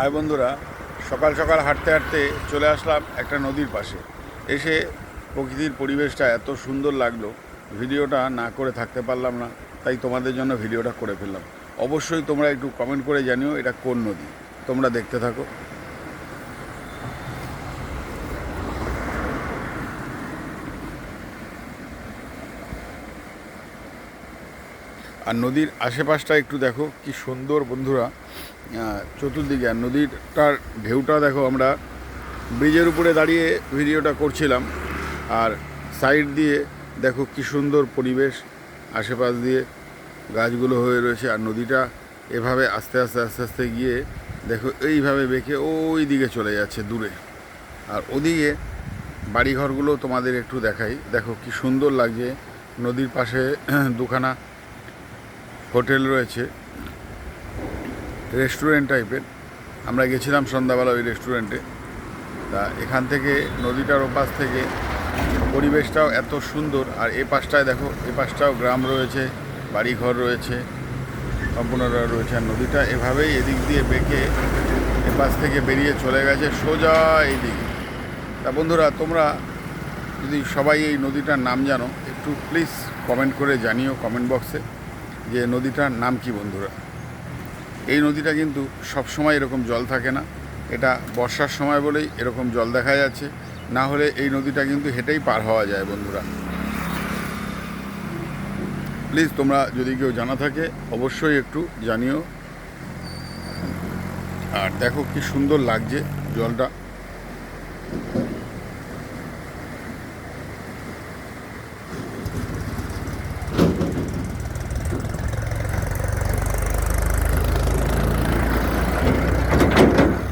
High বন্ধুরা, সকাল সকাল হাঁটতে হাঁটতে চলে আসলাম একটা নদীর পাশে। এসে প্রকৃতির পরিবেশটা এত সুন্দর লাগল, ভিডিওটা না করে থাকতে পারলাম না, তাই তোমাদের জন্য ভিডিওটা করে ফেললাম। অবশ্যই তোমরা একটু কমেন্ট করে জানিও এটা কোন নদী, তোমরা দেখতে থাকো। আর নদীর আশেপাশটা একটু দেখো, কি সুন্দর বন্ধুরা। চতুর্দিকে, আর নদীরটার ঢেউটা দেখো, আমরা ব্রিজের উপরে দাঁড়িয়ে ভিডিওটা করছিলাম, আর সাইড দিয়ে দেখো কি সুন্দর পরিবেশ, আশেপাশ দিয়ে গাছগুলো হয়ে রয়েছে, আর নদীটা এভাবে আস্তে আস্তে আস্তে আস্তে গিয়ে দেখো এইভাবে বেঁকে ওই দিকে চলে যাচ্ছে দূরে। আর ওদিকে বাড়িঘরগুলো তোমাদের একটু দেখাই, দেখো কি সুন্দর লাগছে, নদীর পাশে দুখানা হোটেল রয়েছে, রেস্টুরেন্ট টাইপের। আমরা গেছিলাম সন্ধ্যাবেলা ওই রেস্টুরেন্টে। তা এখান থেকে নদীটার ওপাশ থেকে পরিবেশটাও এত সুন্দর। আর এ পাশটায় দেখো, এ পাশটাও গ্রাম রয়েছে, বাড়িঘর রয়েছে সম্পূর্ণরা রয়েছে। আর নদীটা এভাবেই এদিক দিয়ে বেঁকে এ পাশ থেকে বেরিয়ে চলে গেছে সোজা এইদিকে। তা বন্ধুরা, তোমরা যদি সবাই এই নদীটার নাম জানো, একটু প্লিজ কমেন্ট করে জানিও কমেন্ট বক্সে যে নদীটার নাম কি বন্ধুরা? এই নদীটা কিন্তু সব সময় এরকম জল থাকে না। এটা বর্ষার সময় বলেই এরকম জল দেখা যাচ্ছে। না হলে এই নদীটা কিন্তু হেঁটেই পার হওয়া যায় বন্ধুরা। প্লিজ তোমরা যদি কেউ জানা থাকে, অবশ্যই একটু জানিও। আর দেখো কি সুন্দর লাগছে জলটা।